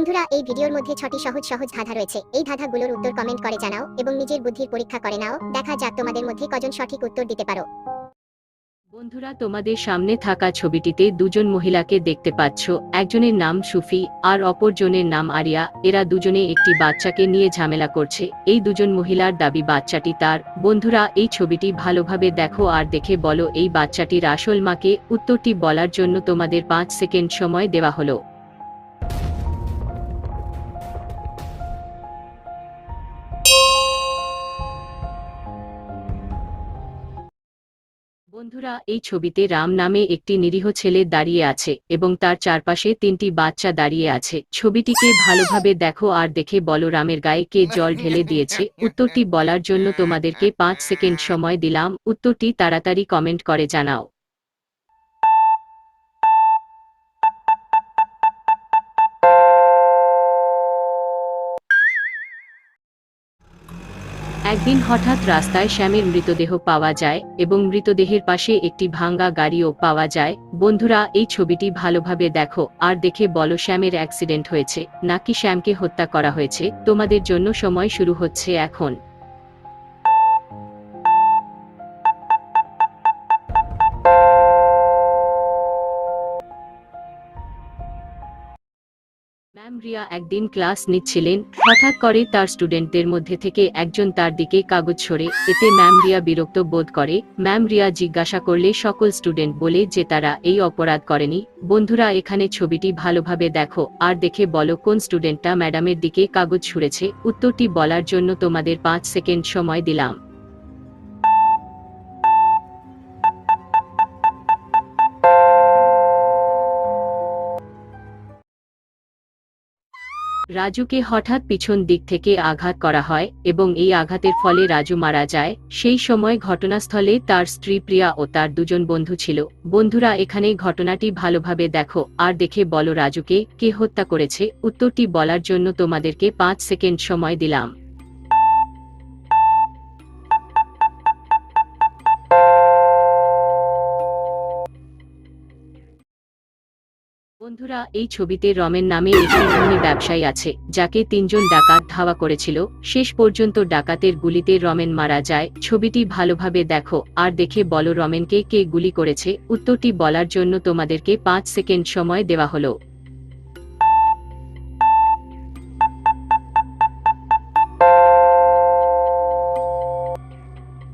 বন্ধুরা, এই ভিডিওর মধ্যে ছটি সহজ সহজ ধাঁধা রয়েছে। এই ধাঁধাগুলোর উত্তর কমেন্ট করে জানাও এবং নিজের বুদ্ধির পরীক্ষা করে নাও। দেখা যাক তোমাদের মধ্যে কজন সঠিক উত্তর দিতে পারো। বন্ধুরা, তোমাদের সামনে থাকা ছবিটিতে দুজন মহিলাকে দেখতে পাচ্ছ। একজনের নাম সুফি আর অপরজনের নাম আরিয়া। এরা দুজনে একটি বাচ্চাকে নিয়ে ঝামেলা করছে। এই দুজন মহিলার দাবি বাচ্চাটি তার। বন্ধুরা, এই ছবিটি ভালোভাবে দেখো আর দেখে বলো এই বাচ্চাটির আসল মাকে। উত্তরটি বলার জন্য তোমাদের পাঁচ সেকেন্ড সময় দেওয়া হলো। বন্ধুরা, এই ছবিতে রাম নামে একটি নিরীহ ছেলে দাঁড়িয়ে আছে এবং তার চারপাশে তিনটি বাচ্চা দাঁড়িয়ে আছে। ছবিটিকে ভালোভাবে দেখো আর দেখে বলো রামের গায়ে কে জল ঢেলে দিয়েছে। উত্তরটি বলার জন্য তোমাদেরকে পাঁচ সেকেন্ড সময় দিলাম। উত্তরটি তাড়াতাড়ি কমেন্ট করে জানাও। একদিন হঠাৎ রাস্তায় শ্যামের মৃতদেহ পাওয়া যায় এবং মৃতদেহের পাশে একটি ভাঙ্গা গাড়িও পাওয়া যায়। বন্ধুরা, এই ছবিটি ভালোভাবে দেখো, আর দেখে বলো শ্যামের অ্যাক্সিডেন্ট হয়েছে, নাকি শ্যামকে হত্যা করা হয়েছে। তোমাদের জন্য সময় শুরু হচ্ছে এখন। রিয়া একদিন ক্লাস নিচ্ছিলেন, হঠাৎ করে তার স্টুডেন্টদের মধ্যে থেকে একজন তার দিকে কাগজ ছড়ে, এতে ম্যাম রিয়া বিরক্ত বোধ করে। ম্যাম রিয়া জিজ্ঞাসা করলে, সকল স্টুডেন্ট বলে যে তারা এই অপরাধ করেনি। বন্ধুরা, এখানে ছবিটি ভালোভাবে দেখো। আর দেখে বলো কোন স্টুডেন্টটা ম্যাডামের দিকে কাগজ ছুঁড়েছে। উত্তরটি বলার জন্য তোমাদের পাঁচ সেকেন্ড সময় দিলাম। রাজুকে হঠাৎ পিছন দিক থেকে আঘাত করা হয় এবং এই আঘাতের ফলে রাজু মারা যায়। সেই সময় ঘটনাস্থলে তার স্ত্রী প্রিয়া ও তার দুজন বন্ধু ছিল। বন্ধুরা, এখানে ঘটনাটি ভালোভাবে দেখো, আর দেখে বলো রাজুকে কে হত্যা করেছে। উত্তরটি বলার জন্য তোমাদেরকে পাঁচ সেকেন্ড সময় দিলাম। বন্ধুরা, এই ছবিতে রমেন নামে একটি ধনী ব্যবসায়ী আছে, যাকে তিনজন ডাকাত ধাওয়া করেছিল। শেষ পর্যন্ত ডাকাতের গুলিতে রমেন মারা যায়। ছবিটি ভালোভাবে দেখো, আর দেখে বলো রমেনকে কে গুলি করেছে। উত্তরটি বলার জন্য তোমাদেরকে পাঁচ সেকেন্ড সময় দেওয়া হলো।